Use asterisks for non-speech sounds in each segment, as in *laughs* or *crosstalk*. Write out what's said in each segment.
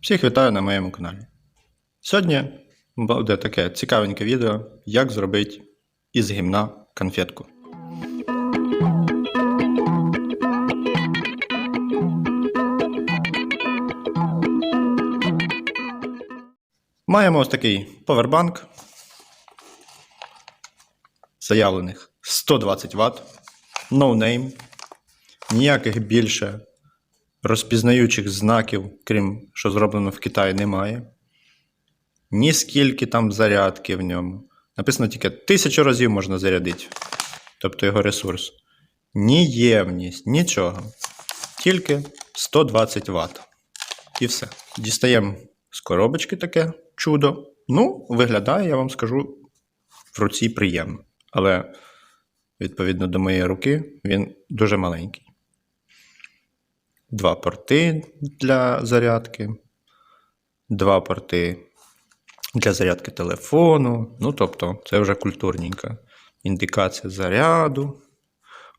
Всіх вітаю на моєму каналі. Сьогодні буде таке цікавеньке відео, як зробити із гімна конфетку. Маємо ось такий повербанк заявлених 120 Вт, no name, ніяких більше розпізнаючих знаків, крім що зроблено в Китаї, немає. Ні скільки там зарядки в ньому. Написано тільки тисячу разів можна зарядити. Тобто його ресурс. Ні ємність, нічого. Тільки 120 Вт. І все. Дістаємо з коробочки таке чудо. Ну, виглядає, я вам скажу, в руці приємно. Але, відповідно до моєї руки, він дуже маленький два порти для зарядки, два порти для зарядки телефону. Ну, тобто, це вже культурненька індикація заряду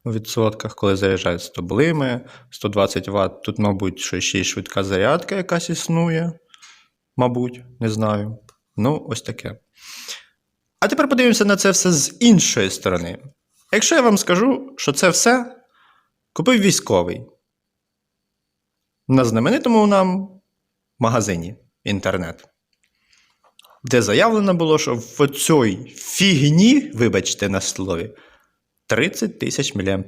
у відсотках, коли заряджають стоблими. 120 Вт. Тут, мабуть, що ще й швидка зарядка якась існує. Мабуть, не знаю. Ну, ось таке. А тепер подивимося на це все з іншої сторони. Якщо я вам скажу, що це все купив військовий на знаменитому нам магазині інтернет, де заявлено було, що в цій фігні, вибачте на слові, 30 тисяч мАч.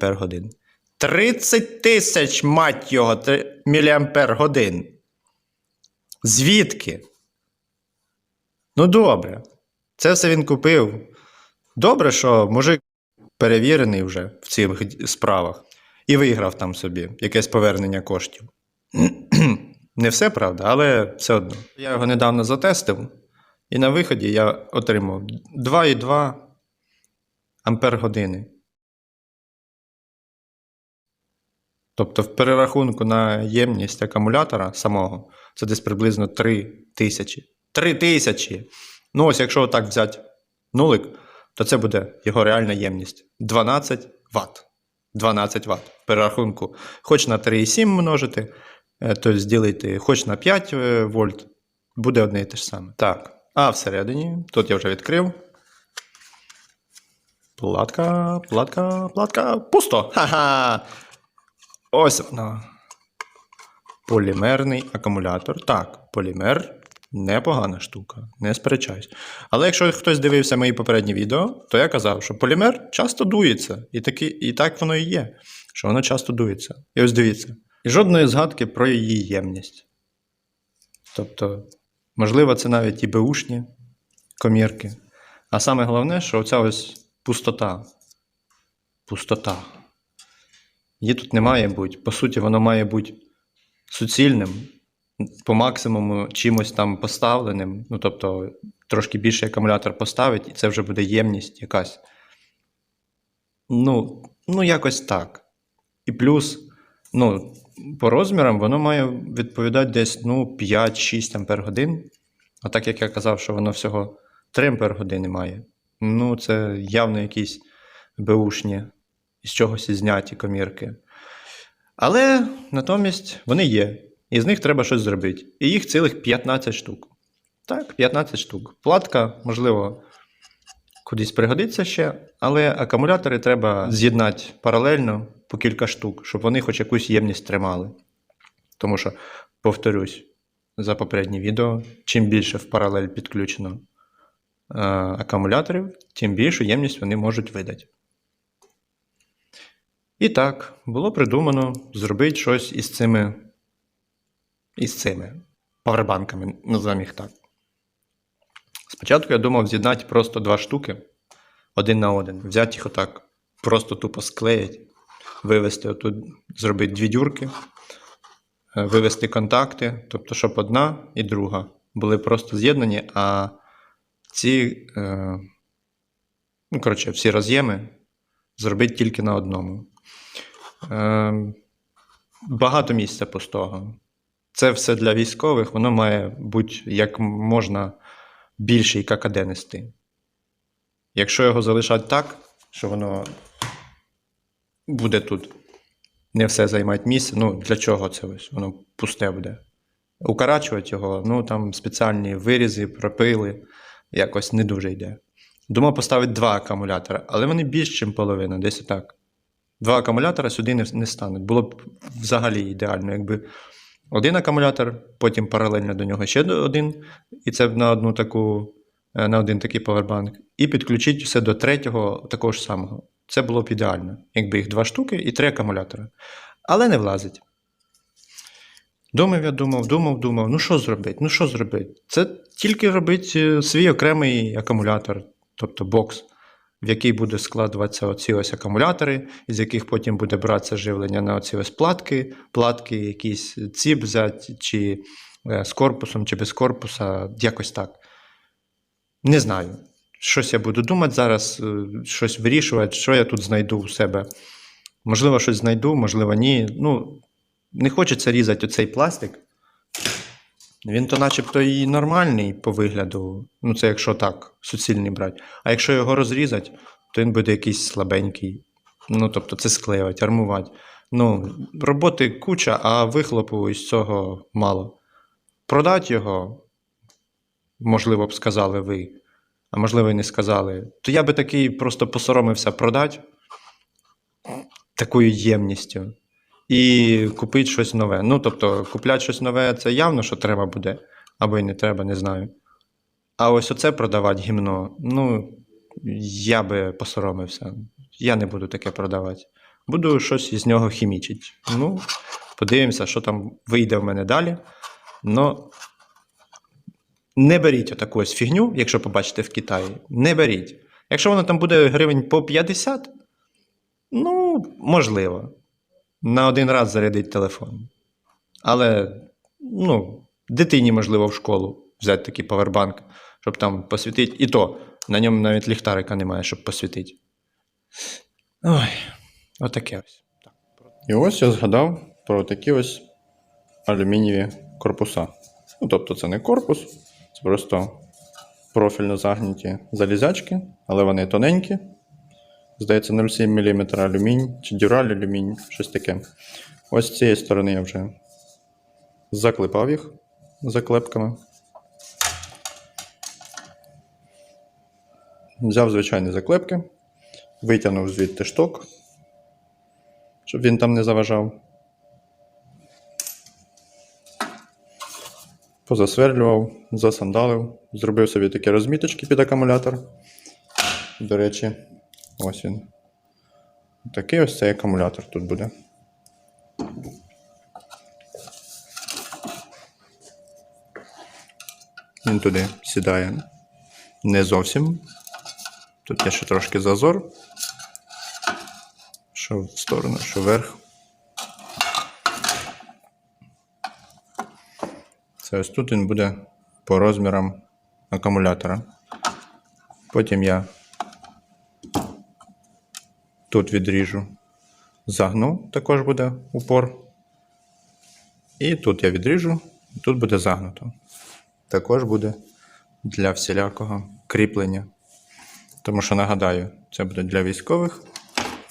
30 тисяч, мать його, мАч. Звідки? Ну, добре. Це все він купив. Добре, що мужик перевірений вже в цих справах і виграв там собі якесь повернення коштів. Не все правда, але все одно. Я його недавно затестив, і на виході я отримав 2,2 ампер години. Тобто, в перерахунку на ємність акумулятора самого це десь приблизно 3 тисячі. 3 тисячі! Ну, ось якщо отак взяти нулик, то це буде його реальна ємність 12 Вт. 12 Вт. В перерахунку, хоч на 3,7 множити. Тобто зділити хоч на 5 е, вольт, буде одне і те ж саме. Так. А всередині, тут я вже відкрив. Платка, платка, платка. Пусто! Ха-ха! Ось воно. Полімерний акумулятор. Так, полімер непогана штука, не сперечаюсь. Але якщо хтось дивився мої попередні відео, то я казав, що полімер часто дується. І, таки, і так воно і є, що воно часто дується. І ось дивіться. І жодної згадки про її ємність. Тобто, можливо, це навіть і беушні комірки. А саме головне, що оця ось пустота. Пустота. Її тут не має бути. По суті, воно має бути суцільним, по максимуму чимось там поставленим. Ну, тобто, трошки більший акумулятор поставить, і це вже буде ємність якась. Ну, ну якось так. І плюс, ну, по розмірам воно має відповідати десь ну, 5-6 ампер годин. А так як я казав, що воно всього 3 ампер години має. Ну, це явно якісь беушні, з чогось зняті комірки. Але натомість вони є. І з них треба щось зробити. І їх цілих 15 штук. Так, 15 штук. Платка, можливо, кудись пригодиться ще, але акумулятори треба з'єднати паралельно по кілька штук, щоб вони хоч якусь ємність тримали. Тому що, повторюсь, за попереднє відео, чим більше в паралель підключено е, акумуляторів, тим більшу ємність вони можуть видати. І так, було придумано зробити щось із цими із цими павербанками, називаємо їх так. Спочатку я думав з'єднати просто два штуки один на один. Взяти їх отак, просто тупо склеїти, вивести отут, зробити дві дюрки, е, вивести контакти, тобто, щоб одна і друга були просто з'єднані, а ці, е, ну, коротше, всі роз'єми зробити тільки на одному. Е, багато місця пустого. Це все для військових, воно має бути як можна більший ККД нести. Якщо його залишати так, що воно буде тут не все займати місце, ну для чого це ось? Воно пусте буде. укорачувати його, ну там спеціальні вирізи, пропили, якось не дуже йде. Думав поставити два акумулятора, але вони більш, ніж половина, десь так. Два акумулятора сюди не, не стануть. Було б взагалі ідеально, якби один акумулятор, потім паралельно до нього ще один, і це на одну таку, е, на один такий павербанк, і підключити все до третього такого ж самого. Це було б ідеально, якби їх два штуки і три акумулятори. Але не влазить. Думав, я думав, думав, думав, ну що зробити? Ну що зробити? Це тільки робити свій окремий акумулятор, тобто бокс, в який буде складуватися оці ось акумулятори, із яких потім буде братися живлення на оці ось платки, платки, якісь ціп взяти, чи е, з корпусом, чи без корпуса, якось так. Не знаю. Щось я буду думати зараз, е, щось вирішувати, що я тут знайду у себе. Можливо, щось знайду, можливо, ні. Ну, не хочеться різати оцей пластик. Він то начебто і нормальний по вигляду. Ну, це якщо так, суцільний брати. А якщо його розрізати, то він буде якийсь слабенький. Ну, тобто, це склеювати, армувати. Ну, роботи куча, а вихлопу із цього мало. Продати його, можливо б сказали ви, а можливо, і не сказали. То я би такий просто посоромився продати такою ємністю і купити щось нове. Ну, тобто, купляти щось нове це явно, що треба буде, або й не треба, не знаю. А ось оце продавати гімно, ну, я би посоромився. Я не буду таке продавати. Буду щось із нього хімічити. Ну, подивимося, що там вийде в мене далі. Но не беріть отаку ось фігню, якщо побачите в Китаї. Не беріть. Якщо воно там буде гривень по 50, ну, можливо. На один раз зарядить телефон. Але, ну, дитині, можливо, в школу взяти такий павербанк, щоб там посвітити. І то, на ньому навіть ліхтарика немає, щоб посвітити. Ой, отаке ось. І ось я згадав про такі ось алюмінієві корпуса. Ну, тобто, це не корпус, просто профільно загнуті залізячки, але вони тоненькі. Здається, 0,7 мм алюмінь чи дюраль алюмінь, щось таке. Ось з цієї сторони я вже заклепав їх заклепками. Взяв звичайні заклепки, витягнув звідти шток, щоб він там не заважав. Позасверлював, засандалив, зробив собі такі розміточки під акумулятор. До речі, ось він. Такий ось цей акумулятор тут буде. Він туди сідає не зовсім. Тут є ще трошки зазор. Що в сторону, що вверх. Це ось тут він буде по розмірам акумулятора. Потім я тут відріжу, загну, також буде упор. І тут я відріжу, тут буде загнуто. Також буде для всілякого кріплення. Тому що нагадаю, це буде для військових,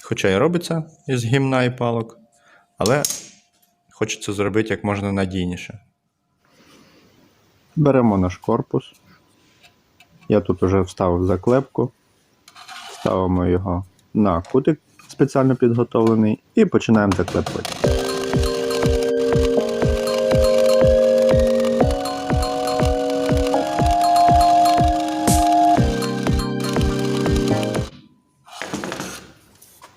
хоча і робиться із гімна і палок, але хочеться зробити як можна надійніше. Беремо наш корпус. Я тут вже вставив заклепку, ставимо його на кутик спеціально підготовлений і починаємо заклепувати.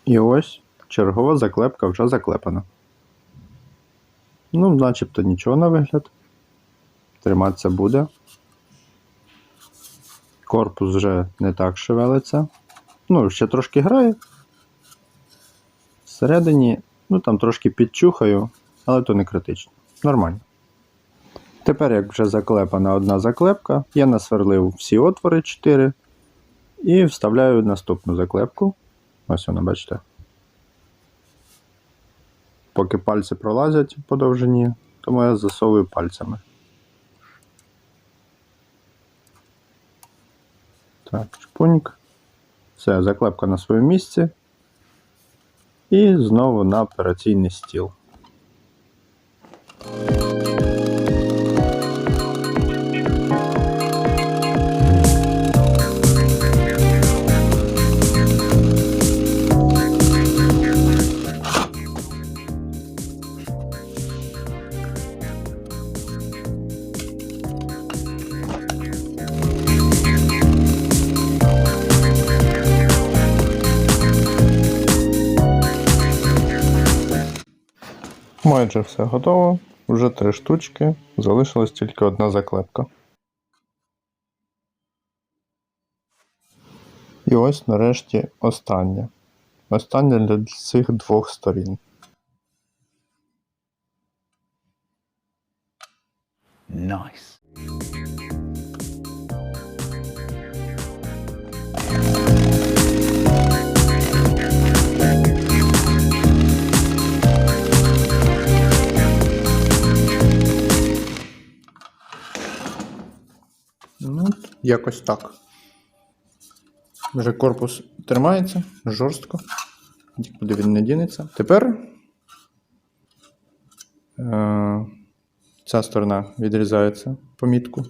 І ось чергова заклепка вже заклепана. Ну, начебто нічого на вигляд. Триматися буде. Корпус вже не так шевелиться. Ну, ще трошки грає. Всередині, ну там трошки підчухаю, але то не критично. Нормально. Тепер, як вже заклепана одна заклепка, я насверлив всі отвори 4 і вставляю наступну заклепку. Ось вона, бачите. Поки пальці пролазять по довжині, тому я засовую пальцями. Так, чпуньк. Все, заклепка на своєму місці. І знову на операційний стіл. Майже все готово. Вже три штучки. Залишилась тільки одна заклепка. І ось нарешті остання. Остання для цих двох сторін. Nice. Якось так. Вже корпус тримається жорстко. Нікуди він не дінеться. Тепер е- ця сторона відрізається помітку.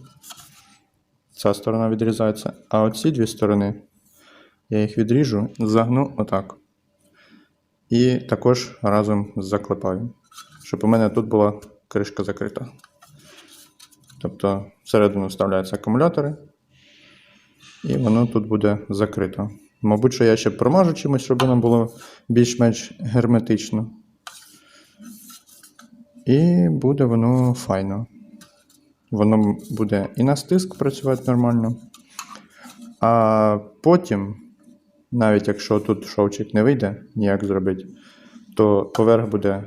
Ця сторона відрізається. А оці дві сторони я їх відріжу, загну отак. І також разом заклепаю. Щоб у мене тут була кришка закрита. Тобто всередину вставляються акумулятори, і воно тут буде закрито. Мабуть, що я ще промажу чимось, щоб воно було більш-менш герметично. І буде воно файно. Воно буде і на стиск працювати нормально. А потім, навіть якщо тут шовчик не вийде ніяк зробити, то поверх буде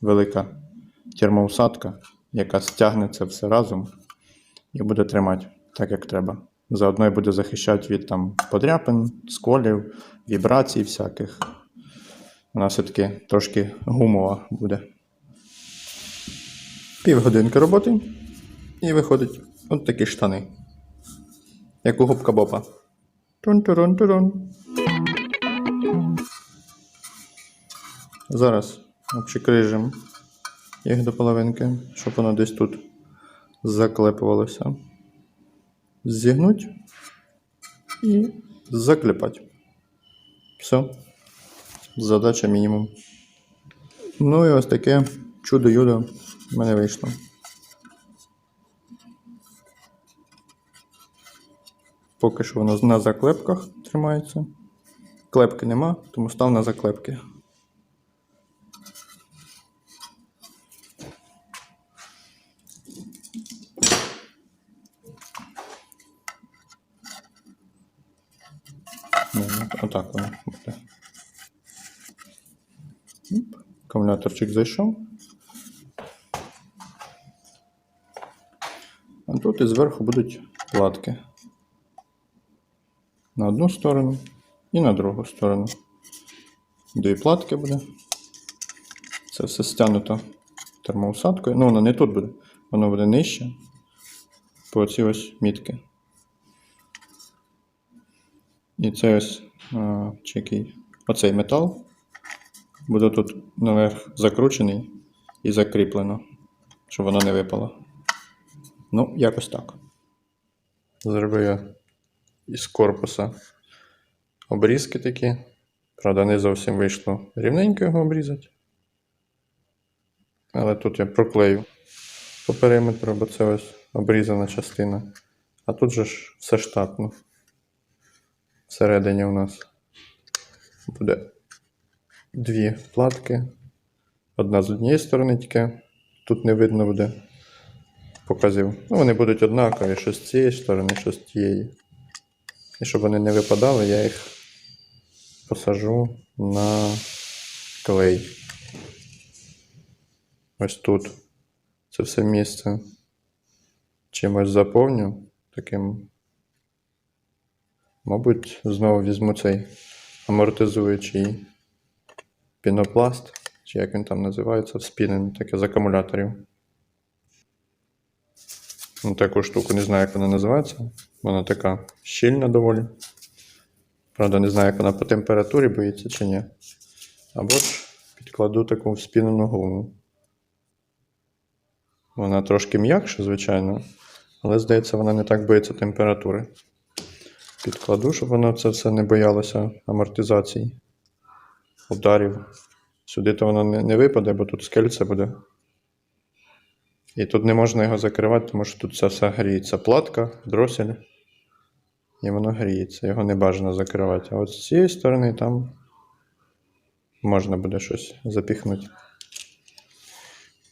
велика термоусадка, яка стягне це все разом і буде тримати так, як треба. Заодно і буде захищати від там подряпин, сколів, вібрацій всяких. Вона все-таки трошки гумова буде. Півгодинки роботи. І виходить от такі штани. Як у губка Бопа. Тун-турун-турун. Зараз обчикрижимо їх до половинки, щоб воно десь тут заклепувалося. Зігнуть і заклепати. Все. Задача мінімум. Ну і ось таке чудо-юдо в мене вийшло. Поки що воно на заклепках тримається. Клепки нема, тому став на заклепки. Ну, от- Отак воно буде. Акумуляторчик зайшов. А тут і зверху будуть платки. На одну сторону і на другу сторону. Дві платки буде. Це все стягнуто термоусадкою. Ну, воно не тут буде, воно буде нижче. По оці ось мітки. І це ось який, оцей метал буде тут наверх закручений і закріплено, щоб воно не випало. Ну, якось так. Зробив я із корпуса обрізки такі. Правда, не зовсім вийшло рівненько його обрізати. Але тут я проклею по периметру, бо це ось обрізана частина. А тут же ж все штатно. Всередині у нас буде дві платки. Одна з однієї сторони, тільки тут не видно буде показів. Ну, вони будуть однакові, що з цієї сторони, що з тієї. І щоб вони не випадали, я їх посажу на клей. Ось тут. Це все місце. Чимось заповню таким. Мабуть, знову візьму цей амортизуючий пінопласт, чи як він там називається, вспінений, таке з акумуляторів. Ну, таку штуку не знаю, як вона називається. Вона така щільна доволі. Правда, не знаю, як вона по температурі боїться чи ні. Або ж підкладу таку вспінену гуму. Вона трошки м'якша, звичайно, але здається, вона не так боїться температури. Підкладу, щоб воно це все не боялося амортизації, ударів. Сюди то воно не, випаде, бо тут скельце буде. І тут не можна його закривати, тому що тут це все гріється. Платка, дросель. І воно гріється. Його не бажано закривати. А от з цієї сторони там можна буде щось запіхнути.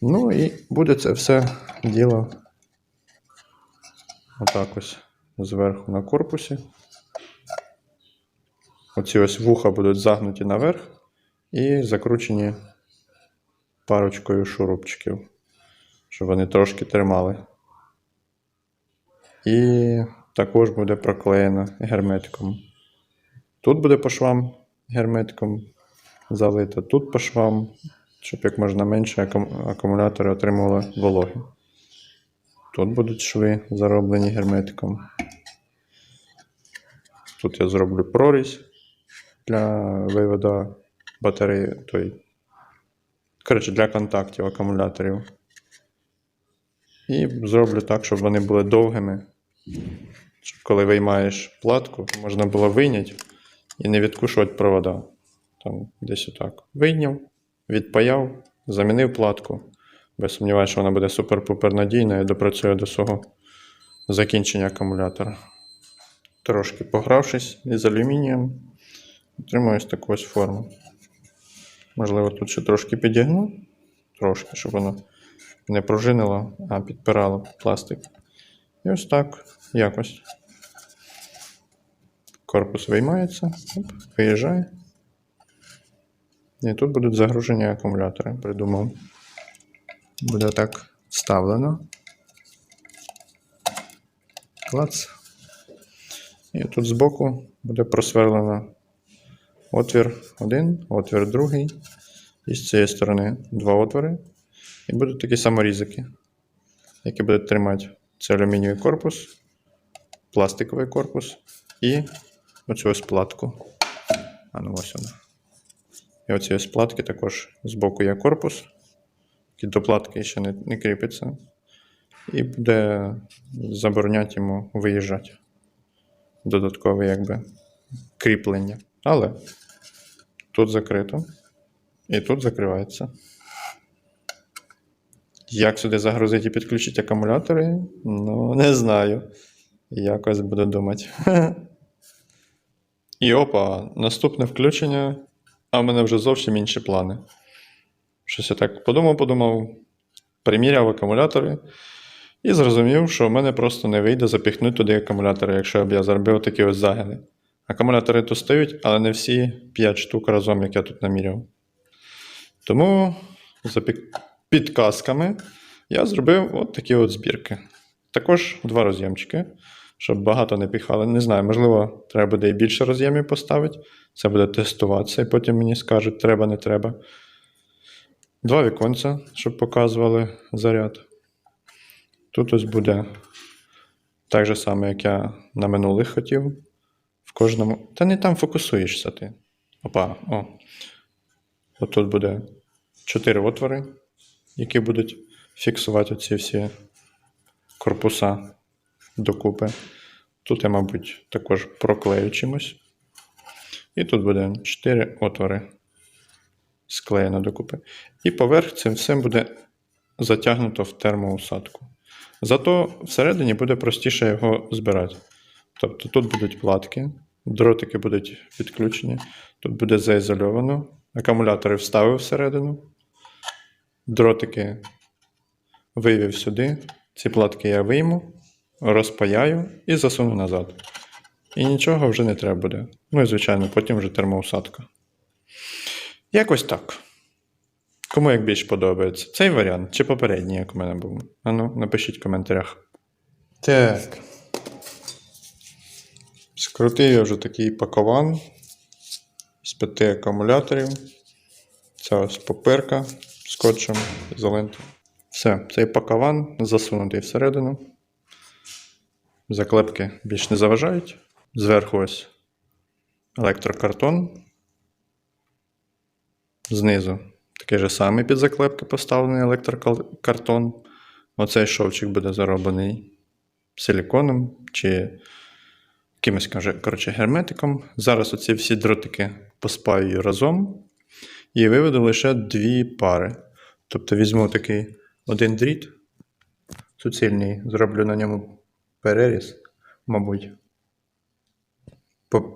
Ну і буде це все діло отак ось зверху на корпусі. Оці ось вуха будуть загнуті наверх і закручені парочкою шурупчиків, щоб вони трошки тримали. І також буде проклеєно герметиком. Тут буде по швам герметиком залито, тут по швам, щоб як можна менше акумулятори отримували вологи. Тут будуть шви зароблені герметиком. Тут я зроблю прорізь для виводу батареї. Той, коротше, для контактів акумуляторів. І зроблю так, щоб вони були довгими. Щоб коли виймаєш платку, можна було вийняти і не відкушувати провода. Там десь отак. Вийняв, відпаяв, замінив платку. Без сумніваюся, що вона буде супер-пупер надійна і допрацює до свого закінчення акумулятора. Трошки погравшись із алюмінієм, отримую таку ось форму. Можливо, тут ще трошки підігну, трошки, щоб воно не пружинило, а підпирало пластик. І ось так якось. Корпус виймається, оп, виїжджає. І тут будуть загружені акумулятори. Придумав. Буде так вставлено. Клац. І тут збоку буде просверлено отвір один, отвір другий. І з цієї сторони два отвори. І будуть такі саморізики, які будуть тримати це алюмінієвий корпус, пластиковий корпус і оцю ось платку. А ну ось вона. І оці ось платки також збоку є корпус, який до платки ще не, не кріпиться. І буде забороняти йому виїжджати. Додаткове якби кріплення. Але тут закрито. І тут закривається. Як сюди загрузити і підключити акумулятори? Ну, не знаю. Якось буду думати. *laughs* І опа, наступне включення, а в мене вже зовсім інші плани. Щось я так подумав, подумав, приміряв акумулятори і зрозумів, що в мене просто не вийде запіхнути туди акумулятори, якщо б я зробив такі ось загини. Акумулятори тут стають, але не всі 5 штук разом, як я тут наміряв. Тому за підказками я зробив от такі от збірки. Також два роз'ємчики, щоб багато не піхали. Не знаю, можливо, треба буде і більше роз'ємів поставити. Це буде тестуватися, і потім мені скажуть, треба, не треба. Два віконця, щоб показували заряд. Тут ось буде так же саме, як я на минулих хотів. В кожному. Та не там фокусуєшся ти. Опа, о. Отут буде чотири отвори, які будуть фіксувати ці всі корпуса докупи. Тут я, мабуть, також проклею чимось. І тут буде 4 отвори склеєно докупи. І поверх цим всім буде затягнуто в термоусадку. Зато всередині буде простіше його збирати. Тобто тут будуть платки, дротики будуть підключені, тут буде заізольовано, акумулятори вставив всередину, дротики вивів сюди, ці платки я вийму, розпаяю і засуну назад. І нічого вже не треба буде. Ну і, звичайно, потім вже термоусадка. Якось так. Кому як більш подобається? Цей варіант чи попередній, як у мене був? Ану, напишіть в коментарях. Так. Скрутив я вже такий пакован з п'яти акумуляторів. Це ось паперка скотчем ізолентом. Все, цей пакован засунутий всередину. Заклепки більш не заважають. Зверху ось електрокартон. Знизу такий же самий під заклепки поставлений електрокартон. Оцей шовчик буде зароблений силіконом чи якимось коротше, герметиком. Зараз оці всі дротики поспаю разом і виведу лише дві пари. Тобто візьму такий один дріт суцільний, зроблю на ньому переріз, мабуть,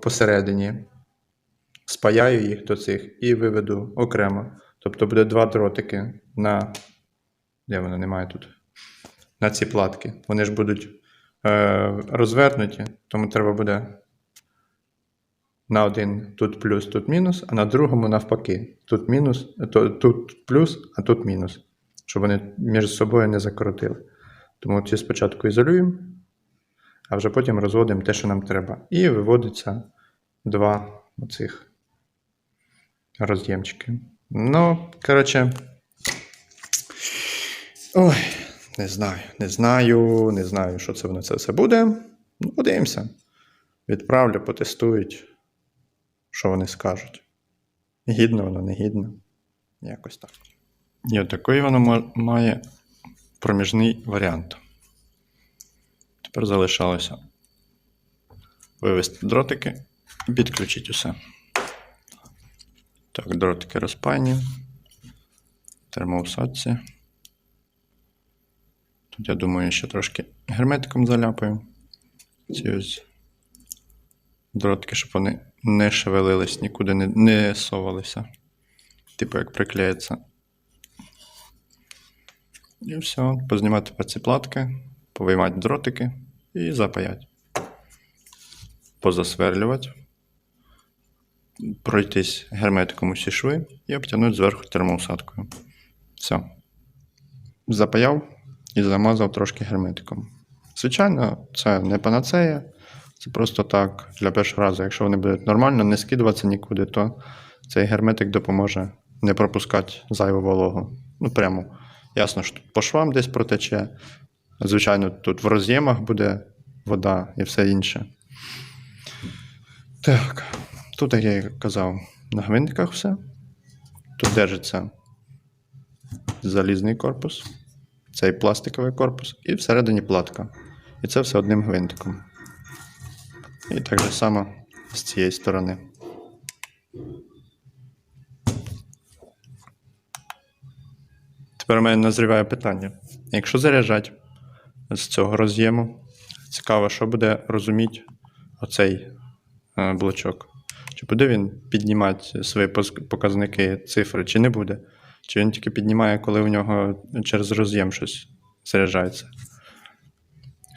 посередині. Спаяю їх до цих і виведу окремо. Тобто буде два дротики на Де воно немає тут? На ці платки. Вони ж будуть розвернуті, тому треба буде на один тут плюс, тут мінус, а на другому навпаки. Тут мінус, тут плюс, а тут мінус. Щоб вони між собою не закоротили. Тому ці спочатку ізолюємо, а вже потім розводимо те, що нам треба. І виводиться два оцих роз'ємчики. Ну, коротше. Ой, не знаю, не знаю, не знаю, що це воно це все буде. Ну, подивимося. Відправлю, потестують, що вони скажуть. Гідно воно, не гідно. Якось так. І отакий воно має проміжний варіант. Тепер залишалося вивести дротики і підключити усе. Так, дротики розпаяні. Термоусадці. Тут, я думаю, ще трошки герметиком заляпаю. Ці ось дротики, щоб вони не шевелились, нікуди не, не совалися. Типу, як приклеїться. І все. Познімати тепер ці платки, повиймати дротики і запаять. Позасверлювати. Пройтись герметиком усі шви і обтягнути зверху термоусадкою. Все. Запаяв і замазав трошки герметиком. Звичайно, це не панацея. Це просто так для першого разу. Якщо вони будуть нормально не скидуватися нікуди, то цей герметик допоможе не пропускати зайву вологу. Ну, прямо. Ясно, що тут по швам десь протече. Звичайно, тут в роз'ємах буде вода і все інше. Так, тут, як я казав, на гвинтиках все. Тут держиться залізний корпус, цей пластиковий корпус, і всередині платка. І це все одним гвинтиком. І так же само з цієї сторони. Тепер у мене назріває питання. Якщо заряджати з цього роз'єму, цікаво, що буде розуміти оцей е, блочок. Чи буде він піднімати свої показники цифри, чи не буде? Чи він тільки піднімає, коли в нього через роз'єм щось заряджається?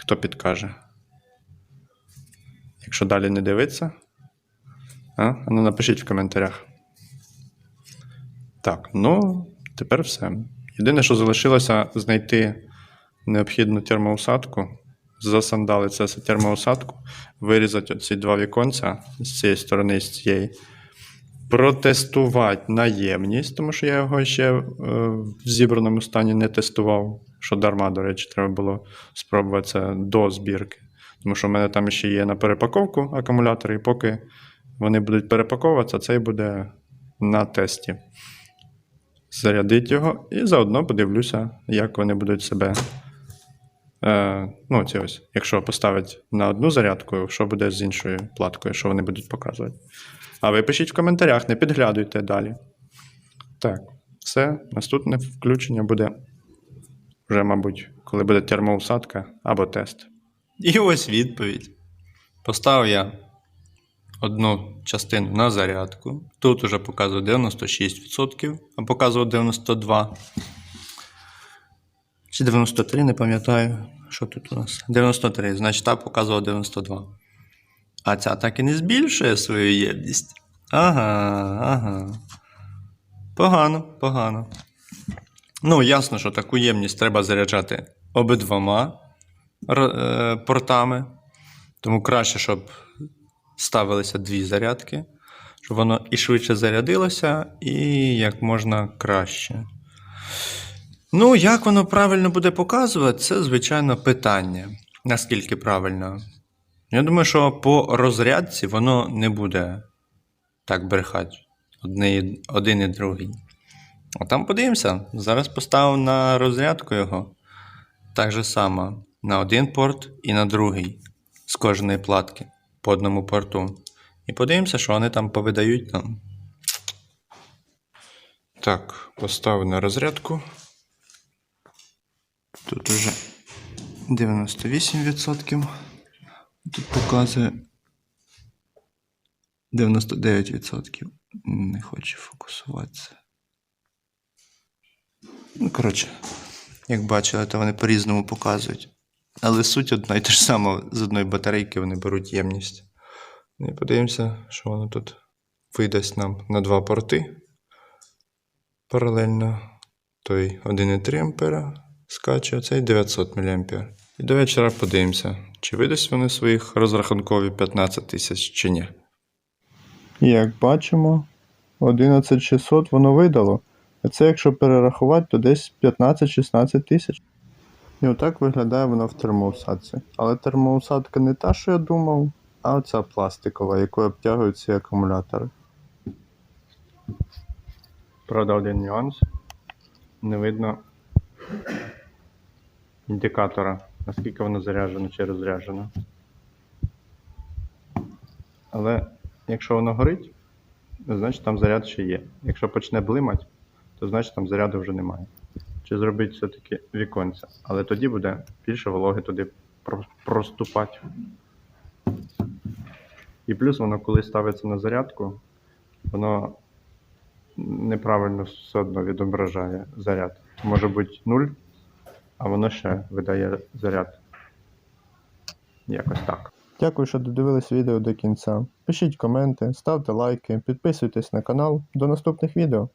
Хто підкаже? Якщо далі не дивиться, а? Ну напишіть в коментарях. Так, ну, тепер все. Єдине, що залишилося знайти необхідну термоусадку, засандали це термоусадку, вирізати оці два віконця з цієї сторони з цієї. Протестувати наємність, тому що я його ще е, в зібраному стані не тестував. Що дарма, до речі, треба було спробувати це до збірки. Тому що в мене там ще є на перепаковку акумулятори, і поки вони будуть перепаковуватися, цей буде на тесті. Зарядити його і заодно подивлюся, як вони будуть себе. Е, ну, ці ось, якщо поставити на одну зарядку, що буде з іншою платкою, що вони будуть показувати. А ви пишіть в коментарях, не підглядуйте далі. Так, все. Наступне включення буде вже, мабуть, коли буде термоусадка або тест. І ось відповідь. Поставив я одну частину на зарядку. Тут уже показує 96%, а показував 92%. Чи 93, не пам'ятаю, що тут у нас. 93, значить так показував 92. А ця так і не збільшує свою ємність. Ага, ага. Погано, погано. Ну, ясно, що таку ємність треба заряджати обидвома е, портами. Тому краще, щоб ставилися дві зарядки, щоб воно і швидше зарядилося, і як можна краще. Ну, як воно правильно буде показувати, це, звичайно, питання. Наскільки правильно. Я думаю, що по розрядці воно не буде так брехати одне- один і другий. А там подивимося. Зараз поставив на розрядку його. Так же само на один порт і на другий з кожної платки по одному порту. І подивимося, що вони там повидають нам. Так, поставив на розрядку. Тут уже 98%. Тут показує 99%. Не хоче фокусуватися. Ну, коротше, Як бачили, то вони по-різному показують. Але суть одна і те ж сама, з одної батарейки вони беруть ємність. Ну І подивимося, що воно тут видасть нам на два порти. Паралельно той 1,3 ампера скаче, а цей 900 мА. І до вечора подивимося, чи видасть вони своїх розрахункові 15 тисяч чи ні. Як бачимо, 11600 воно видало. А це якщо перерахувати, то десь 15-16 тисяч. І отак виглядає воно в термоусадці. Але термоусадка не та, що я думав, а оця пластикова, якою обтягують ці акумулятори. Правда, один нюанс. Не видно індикатора, наскільки воно заряджено чи розряджено. Але якщо воно горить, значить там заряд ще є. Якщо почне блимати, то значить там заряду вже немає. Чи зробити все-таки віконце. Але тоді буде більше вологи туди проступати. І плюс воно, коли ставиться на зарядку, воно неправильно все одно відображає заряд. Може бути 0, а воно ще видає заряд. Якось так. Дякую, що додивились відео до кінця. Пишіть коменти, ставте лайки, підписуйтесь на канал. До наступних відео.